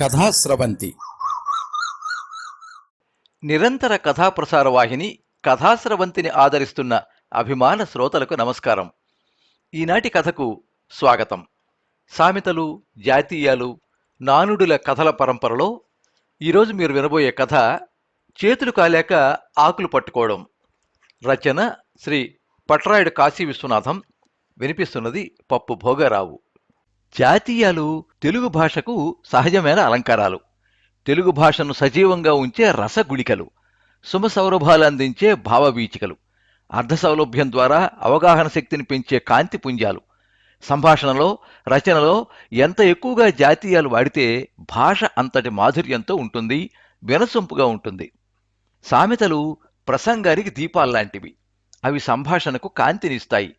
కథాస్రవంతి నిరంతర కథాప్రసార వాహిని కథాస్రవంతిని ఆదరిస్తున్న అభిమాన శ్రోతలకు నమస్కారం. ఈనాటి కథకు స్వాగతం. సామెతలు జాతీయాలు నానుడుల కథల పరంపరలో ఈరోజు మీరు వినబోయే కథ చేతులు కాలేక ఆకులు పట్టుకోవడం. రచన శ్రీ పట్రాయుడు కాశీ విశ్వనాథం. వినిపిస్తున్నది పప్పు భోగరావు. జాతీయాలు తెలుగు భాషకు సహజమైన అలంకారాలు. తెలుగు భాషను సజీవంగా ఉంచే రసగుళికలు. సుమసౌరభాలు అందించే భావబీచికలు అర్ధ సౌలభ్యం ద్వారా అవగాహన శక్తిని పెంచే కాంతి పుంజాలు. సంభాషణలో రచనలో ఎంత ఎక్కువగా జాతీయాలు వాడితే భాష అంతటి మాధుర్యంతో ఉంటుంది వినసొంపుగా ఉంటుంది. సామెతలు ప్రసంగానికి దీపాల్లాంటివి. అవి సంభాషణకు కాంతినిస్తాయి.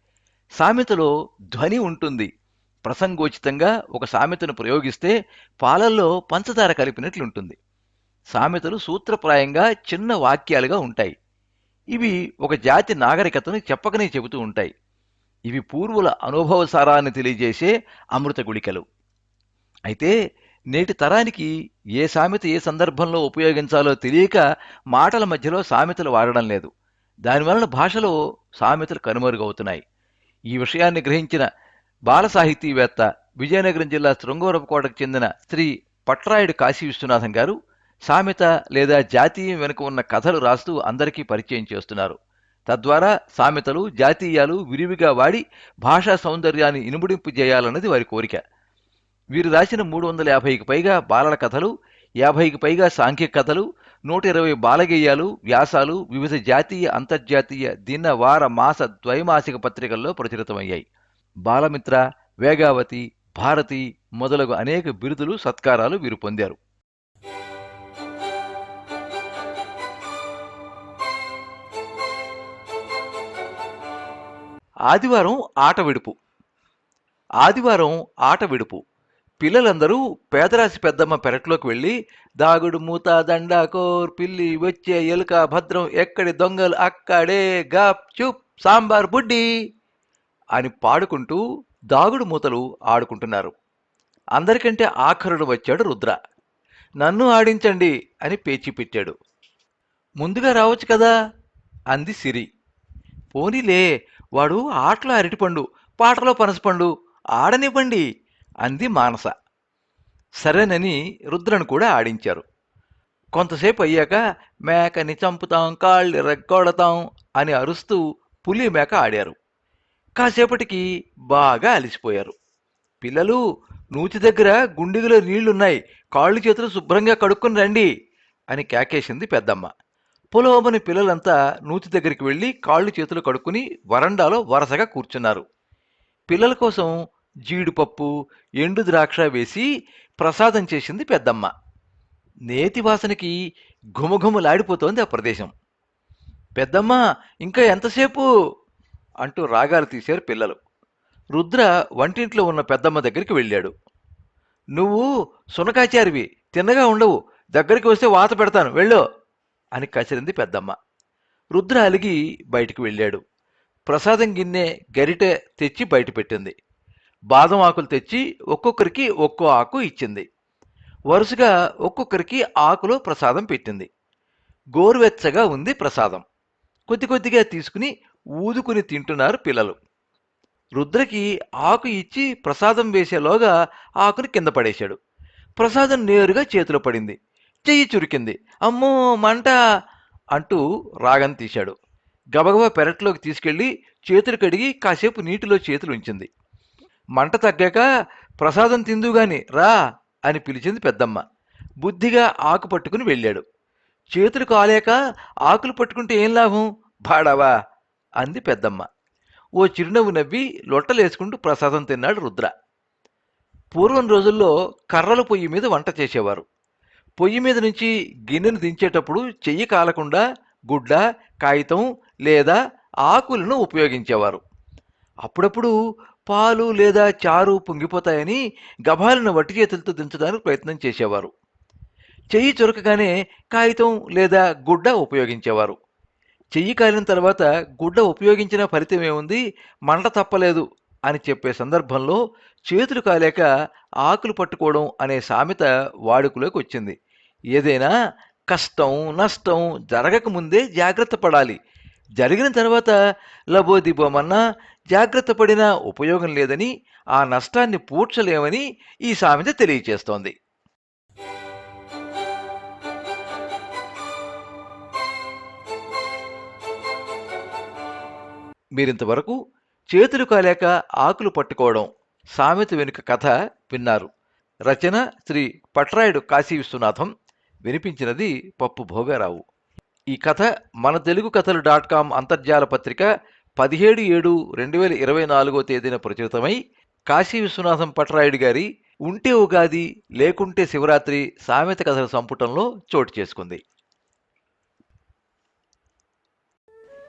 సామెతలో ధ్వని ఉంటుంది. ప్రసంగోచితంగా ఒక సామెతను ప్రయోగిస్తే పాలల్లో పంచదార కలిపినట్లుంటుంది. సామెతలు సూత్రప్రాయంగా చిన్న వాక్యాలుగా ఉంటాయి. ఇవి ఒక జాతి నాగరికతను చెప్పకనే చెబుతూ ఉంటాయి. ఇవి పూర్వుల అనుభవ సారాన్ని తెలియజేసే అమృత గుళికలు. అయితే నేటి తరానికి ఏ సామెత ఏ సందర్భంలో ఉపయోగించాలో తెలియక మాటల మధ్యలో సామెతలు వాడడం లేదు. దానివలన భాషలో సామెతలు కనుమరుగవుతున్నాయి. ఈ విషయాన్ని గ్రహించిన బాల సాహితీవేత్త విజయనగరం జిల్లా శృంగవరపుకోటకు చెందిన శ్రీ పట్రాయుడు కాశీ విశ్వనాథం గారు సామెత లేదా జాతీయం వెనుక ఉన్న కథలు రాస్తూ అందరికీ పరిచయం చేస్తున్నారు. తద్వారా సామెతలు జాతీయాలు విరివిగా వాడి భాషా సౌందర్యాన్ని ఇనుముడింపు చేయాలన్నది వారి కోరిక. వీరు రాసిన మూడు వందల యాభైకి పైగా బాలల కథలు యాభైకి పైగా సాంఘిక కథలు నూట ఇరవై బాలగేయాలు వ్యాసాలు వివిధ జాతీయ అంతర్జాతీయ దిన వార మాస ద్వైమాసిక పత్రికల్లో ప్రచురితమయ్యాయి. బాలమిత్ర వేగావతి భారతి మొదలగు అనేక బిరుదులు సత్కారాలు వీరు పొందారు. ఆదివారం ఆట విడుపు. ఆదివారం ఆట విడుపు. పిల్లలందరూ పేదరాశి పెద్దమ్మ పెరట్లోకి వెళ్ళి దాగుడు మూత దండాకోర్ పిల్లి వచ్చే ఎలుక భద్రం ఎక్కడి దొంగలు అక్కడే గాప్ చూప్ సాంబార్ బుడ్డి. అని పాడుకుంటూ దాగుడు మూతలు ఆడుకుంటున్నారు. అందరికంటే ఆఖరుడు వచ్చాడు రుద్ర. నన్ను ఆడించండి అని పేచి పెట్టాడు. ముందుగా రావచ్చు కదా? అంది సిరి. పోనీలే వాడు ఆటలో అరటిపండు పాటలో పనసపండు ఆడనివ్వండి అంది మానస. సరేనని రుద్రను కూడా ఆడించారు. కొంతసేపు అయ్యాక మేకని చంపుతాం కాళ్ళు రెగ్గొడతాం అని అరుస్తూ పులి మేక ఆడారు. కాసేపటికి బాగా అలసిపోయారు. పిల్లలు నూతి దగ్గర గుండిగలో నీళ్ళున్నాయి. కాళ్ళు చేతులు శుభ్రంగా కడుక్కుని రండి అని కేకేసింది పెద్దమ్మ. పొలోమని పిల్లలంతా నూతి దగ్గరికి వెళ్ళి కాళ్ళు చేతులు కడుక్కుని వరండాలో వరసగా కూర్చున్నారు. పిల్లల కోసం జీడిపప్పు ఎండు ద్రాక్ష వేసి ప్రసాదం చేసింది పెద్దమ్మ. నేతి వాసనకి ఘుమఘుమలాడిపోతోంది ఆ ప్రదేశం. పెద్దమ్మ ఇంకా ఎంతసేపు? అంటూ రాగాలు తీశారు పిల్లలు. రుద్ర వంటింట్లో ఉన్న పెద్దమ్మ దగ్గరికి వెళ్ళాడు. నువ్వు సునకాచారివి తిన్నగా ఉండవు దగ్గరికి వస్తే వాత పెడతాను వెళ్ళు అని కసిరింది పెద్దమ్మ. రుద్ర అలిగి బయటికి వెళ్ళాడు. ప్రసాదం గిన్నె గరిటె తెచ్చి బయట పెట్టింది. బాదం ఆకులు తెచ్చి ఒక్కొక్కరికి ఒక్కో ఆకు ఇచ్చింది. వరుసగా ఒక్కొక్కరికి ఆకులో ప్రసాదం పెట్టింది. గోరువెచ్చగా ఉంది ప్రసాదం. కొద్ది కొద్దిగా తీసుకుని ఊదుకుని తింటున్నారు పిల్లలు. రుద్రకి ఆకు ఇచ్చి ప్రసాదం వేసేలోగా ఆకుని కింద పడేశాడు. ప్రసాదం నేరుగా చేతిలో పడింది. చెయ్యి చురికింది. అమ్మో మంట! అంటూ రాగం తీశాడు. గబగబా పెరట్లోకి తీసుకెళ్ళి చేతులు కడిగి కాసేపు నీటిలో చేతులు ఉంచింది. మంట తగ్గాక ప్రసాదం తిందుగాని రా! అని పిలిచింది పెద్దమ్మ. బుద్ధిగా ఆకు పట్టుకుని వెళ్ళాడు. చేతులు కాలేక ఆకులు పట్టుకుంటే ఏం లాభం? బాడావా! అంది పెద్దమ్మ. ఓ చిరునవ్వు నవ్వి లొట్టలేసుకుంటూ ప్రసాదం తిన్నాడు రుద్ర. పూర్వం రోజుల్లో కర్రల పొయ్యి మీద వంట చేసేవారు. పొయ్యి మీద నుంచి గిన్నెను దించేటప్పుడు చెయ్యి కాలకుండా గుడ్డ కాగితం లేదా ఆకులను ఉపయోగించేవారు. అప్పుడప్పుడు పాలు లేదా చారు పొంగిపోతాయని గభాలను వట్టి చేతులతో దించడానికి ప్రయత్నం చేసేవారు. చెయ్యి చొరకగానే కాగితం లేదా గుడ్డ ఉపయోగించేవారు. చెయ్యి కాలిన తర్వాత గుడ్డ ఉపయోగించిన ఫలితం ఏముంది? మంట తప్పలేదు అని చెప్పే సందర్భంలో చేతులు కాలేక ఆకులు పట్టుకోవడం అనే సామెత వాడుకలోకి వచ్చింది. ఏదైనా కష్టం నష్టం జరగకముందే జాగ్రత్త పడాలి. జరిగిన తర్వాత లబోదిబోమన్నా జాగ్రత్త పడినా ఉపయోగం లేదని ఆ నష్టాన్ని పూడ్చలేమని ఈ సామెత తెలియచేస్తోంది. మీరింతవరకు చేతులు కాలేక ఆకులు పట్టుకోవడం సామెత వెనుక కథ విన్నారు. రచన శ్రీ పట్రాయుడు కాశీ విశ్వనాథం. వినిపించినది పప్పు భోగారావు. ఈ కథ మన తెలుగు కథలు డాట్ కామ్ అంతర్జాల పత్రిక పదిహేడు ఏడు రెండు వేల ఇరవై నాలుగో తేదీన ప్రచురితమై కాశీ విశ్వనాథం పట్రాయుడు గారి ఉంటే ఉగాది లేకుంటే శివరాత్రి సామెత కథల సంపుటంలో చోటు చేసుకుంది.